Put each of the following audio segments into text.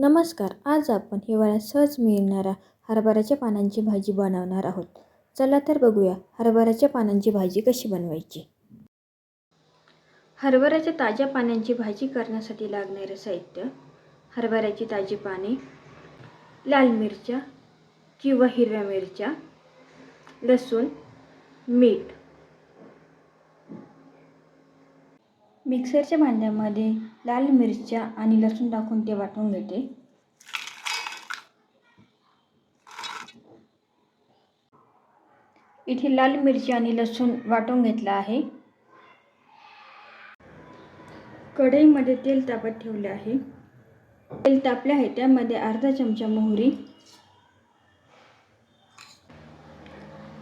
नमस्कार आज आपण हिवाळ्यात सहज मिळणाऱ्या हरभऱ्याच्या पानांची भाजी बनवणार आहोत. चला तर बघूया हरभऱ्याच्या पानांची भाजी कशी बनवायची. हरभऱ्याच्या ताज्या पानांची भाजी करण्यासाठी लागणारे साहित्य हरभऱ्याची ताजी पाने लाल मिरच्या किंवा हिरव्या मिरच्या लसूण मीठ मिक्सरच्या भांड्यामध्ये लाल मिरच्या आणि लसूण टाकून ते वाटून घेते. इथे लाल मिरची आणि लसूण वाटून घेतला आहे. कढईमध्ये तेल तापत ठेवले आहे. तेल तापले आहे त्यामध्ये अर्धा चमचा मोहरी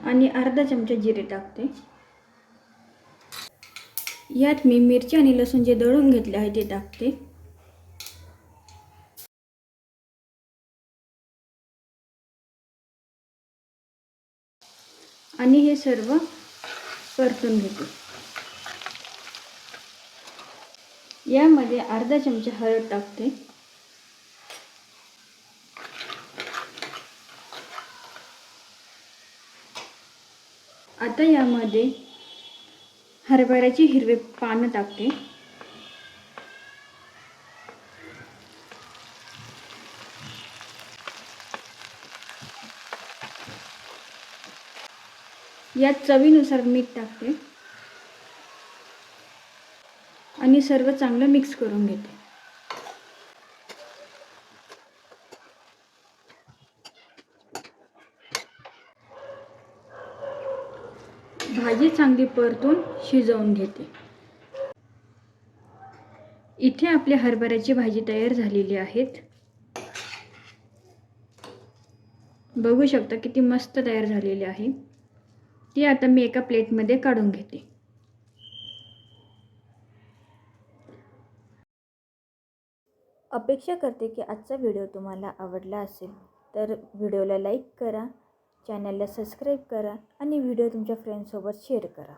आणि अर्धा चमचा जिरे टाकते. यात मी मिरची आणि लसूण जे दळून घेतले आहे ते टाकते. आणि हे सर्व परतून घेते. यामध्ये अर्धा चमचा हळद टाकते. आता यामध्ये हरभऱ्याची हिरवे पानं टाकते. यात चवीनुसार मीठ टाकते. आणि सर्व चांगलं मिक्स करून घेते. भाजी चांगली परतून शिजवून घेते. इथे आपल्या हरभऱ्याची भाजी तयार झालेली आहेत. बघू शकता किती मस्त तयार झालेली आहे. ती आता मी एका प्लेटमध्ये काढून घेते. अपेक्षा करते की आजचा व्हिडिओ तुम्हाला आवडला असेल तर व्हिडिओला लाईक करा चॅनलला सबस्क्राईब करा आणि व्हिडिओ तुमच्या फ्रेंड्ससोबत शेअर करा.